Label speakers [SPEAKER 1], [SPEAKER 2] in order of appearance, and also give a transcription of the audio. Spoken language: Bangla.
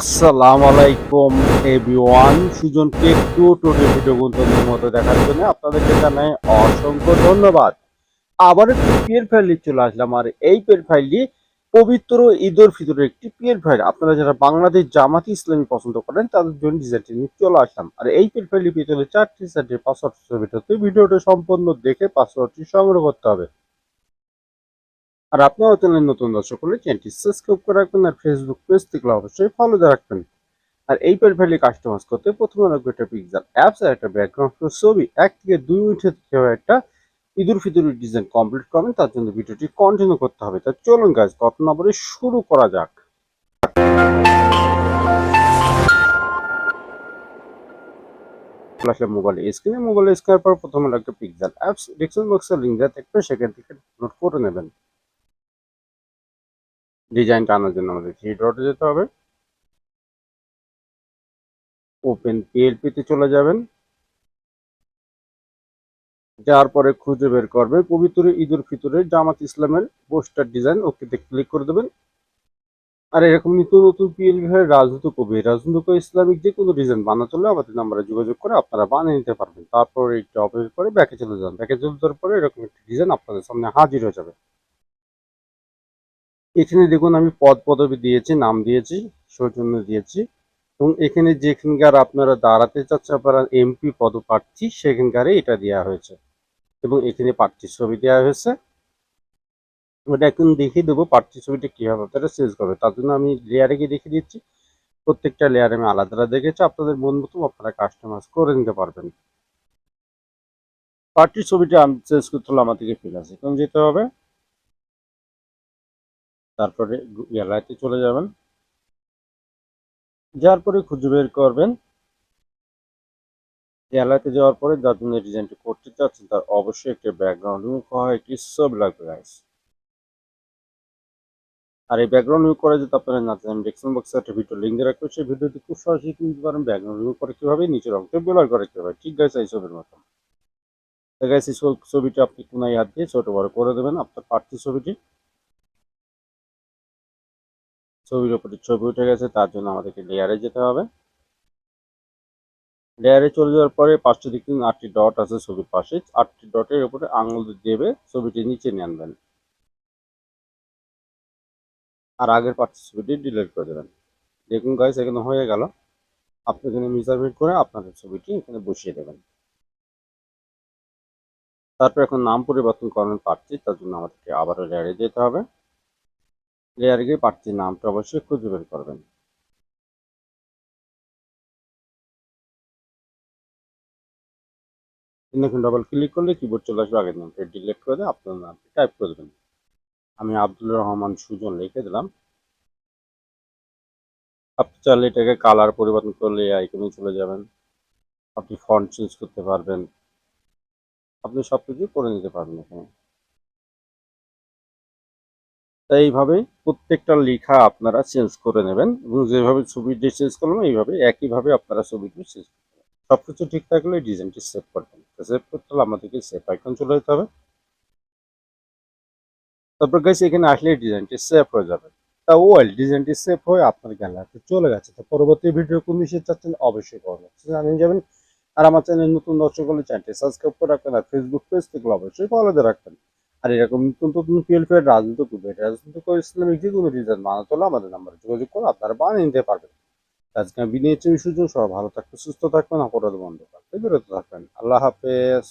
[SPEAKER 1] আসসালামু আলাইকুম এভরিওয়ান সুজন টেক টু টোটে ভিডিও গুন্তনের মতো দেখার জন্য আপনাদেরকে জানাই অসংখ্য ধন্যবাদ। আবার একটি পিএর ফাইল নিয়ে চলে আসলাম, আর এই পিএর ফাইলটি পবিত্র ঈদুল ফিতরের একটি পিএর ফাইল আপনারা যারা বাংলাদেশ জামাতি ইসলামী পছন্দ করেন, তাদের জন্য ডিজাইনটি নিয়ে চলে আসলাম। আর এই পিএর ফাইলটি পেতে হলে চারটি সেটের পাসওয়ার্ড ছবিটাতে ভিডিওটা সম্পূর্ণ দেখে পাসওয়ার্ডটি সংগ্রহ করতে হবে। আর আপনারা চ্যানেল নতুন দর্শক হলে চ্যানেলটি সাবস্ক্রাইব করে রাখবেন আর ফেসবুক পেজ থেকে অবশ্যই ফলো দিয়ে রাখবেন। আর এই প্রোফাইলে কাস্টমাইজ করতে প্রথমে লাগবে একটা পিক্সেল অ্যাপস আর একটা ব্যাকগ্রাউন্ড ছবি। এক থেকে দুই মিনিটের কীভাবে একটা ইঁদুর ফিদুরের ডিজাইন কমপ্লিট করবেন, তার জন্য ভিডিওটি কন্টিনিউ করতে হবে। তা চলুন গাছ কত না শুরু করা যাক। আসলে মোবাইল স্ক্রিনে মোবাইল স্ক্রিনের পর প্রথমে লাগবে পিক্সেল অ্যাপস ডিসক্রিপশন বক্সের লিঙ্ক দেওয়া থাকবে, সেখান থেকে নোট করে নেবেন। ডিজাইনটা আনার জন্য আমাদের থ্রি ডটে যেতে হবে। ওপেন পিএলপিতে চলে যাবেন। যার পরে খুঁজে বের করবে পবিত্র ঈদুল ফিতরের জামাত ইসলামের পোস্টার ডিজাইন। ওকেতে ক্লিক করে দেবেন। আর এরকম নিত্য নতুন পিএলপি হয় রাজনীতি কবি রাজনীতি ইসলামিক যে কোনো ডিজাইন বানাতে হলে আমাদের নাম্বারে যোগাযোগ করে আপনারা বানিয়ে নিতে পারবেন। তারপর এইটা অপেক্ষা করে ব্যাকে চলে যান। ব্যাকে চলে যাওয়ার পরে এরকম একটি ডিজাইন আপনাদের সামনে হাজির হয়ে যাবে। এখানে দেখুন আমি পদ পদবি দিয়েছি, নাম দিয়েছি, সৌজন্য দিয়েছি। এবং এখানে যেখানকার আপনারা দাঁড়াতে চাচ্ছে আপনারা এমপি পদপ্রার্থী সেখানকারে এটা দেওয়া হয়েছে। এবং এখানে প্রার্থীর ছবি দেওয়া হয়েছে। ওটা এখন দেখিয়ে দেবো প্রার্থী ছবিটা কীভাবে আপনারা চেঞ্জ করবে তার জন্য আমি লেয়ারে গিয়ে দেখিয়ে দিচ্ছি। প্রত্যেকটা লেয়ারে আমি আলাদা আলাদা দেখেছি। আপনাদের মন মতো আপনারা কাস্টমাইজ করে নিতে পারবেন। পার্টির ছবিটা আমি চেঞ্জ করতে হলে আমাদেরকে ফিল আছে এখন যেতে হবে। তারপরে গ্যালারিতে চলে যাবেন। যার পরে খুঁজে বের করবেন। গ্যালারিতে যাওয়ার পরে যার জন্য ডিজাইনটি করতে চাচ্ছেন তার অবশ্যই একটি ব্যাকগ্রাউন্ড করা একটি ছবি লাগবে গাইস আর এই ব্যাকগ্রাউন্ড রিমুভ করে যদি আপনারা না চান ডেসক্রিপশন বক্সে একটা ভিডিও লিঙ্ক দিয়ে রাখব। সেই ভিডিওটি খুব সহজেই কিনতে পারেন ব্যাকগ্রাউন্ড রিমুভ করে কীভাবে, নিচের অংশে বেলার করে কীভাবে। ঠিক গাইস এই ছবির মতো তো গাইস এই ছবিটি আপনি কোনায় হাত দিয়ে ছোট বড় করে দেবেন, আপনার প্রার্থী ছবিটি। ছবির উপরে ছবি উঠে গেছে, তার জন্য আমাদেরকে লেয়ারে যেতে হবে। লেয়ারে চলে যাওয়ার পরে পাঁচটি দিকে আটটি ডট আছে ছবির পাশে। আটটি ডটের উপরে আঙুল দেবে, ছবিটি নিচে নিয়ে আনবেন। আর আগের পাঁচটি ছবিটি ডিলিট করে দেবেন। দেখুন গাইস এখানে হয়ে গেল। আপনি এখানে মেজারমেন্ট করে আপনাদের ছবিটি এখানে বসিয়ে দেবেন। তারপর এখন নাম পরিবর্তন করেন প্রার্থী তার জন্য আমাদেরকে আবারও লেয়ারে যেতে হবে। লেয়ারে গিয়ে প্রার্থীর নামটা অবশ্যই খুঁজে বের করবেন। এখন ডবল ক্লিক করলে কিবোর্ড চলে আসবে, আগের নামটা ডিলিট করে আপনার নামটি টাইপ করে দেবেন। আমি আব্দুল রহমান সুজন লিখে দিলাম। আপনি চাইলে এটাকে কালার পরিবর্তন করলে আইকনে চলে যাবেন। আপনি ফন্ট চেঞ্জ করতে পারবেন। আপনি সব কিছু করে নিতে পারবেন এখানে। তাই এইভাবে প্রত্যেকটা লেখা আপনারা চেঞ্জ করে নেবেন এবং যেভাবে ছবিটি চেঞ্জ করলাম, এইভাবে, একইভাবে আপনারা ছবিটি চেঞ্জ করবেন সব কিছু ঠিক থাকলে ডিজাইনটি সেভ করবেন সেভ করতে হলে আমাদেরকে সেভ আইকন চলে যেতে হবে। তারপর গাইস এখানে আসলে ডিজাইনটি সেভ হয়ে যাবে। তা ওয়েল ডিজাইনটি সেভ হয়ে আপনার গ্যালারিতে চলে গেছে। তো পরবর্তী ভিডিও কোন বিষয়ে চাচ্ছেন অবশ্যই করবেন জানিয়ে যাবেন। আর আমার চ্যানেল নতুন দর্শক হলে চ্যানেলটি সাবস্ক্রাইব করে রাখবেন আর ফেসবুক পেজ থেকে অবশ্যই ফলো দিয়ে রাখবেন। আর এরকম নতুন পিএলপি এর রাজনীতি করবে। রাজনীতি করে ইসলামিক যে কোনো রিজন মানা হলে আমাদের নাম্বারে যোগাযোগ করে, আপনারা বানিয়ে নিতে পারবেন। আজকে আমি বিনিয়োগ সুযোগ সব ভালো থাকবেন, সুস্থ থাকবেন অপরাধ বন্ধ থাকবেন, বিরত থাকবেন। আল্লাহ হাফেজ।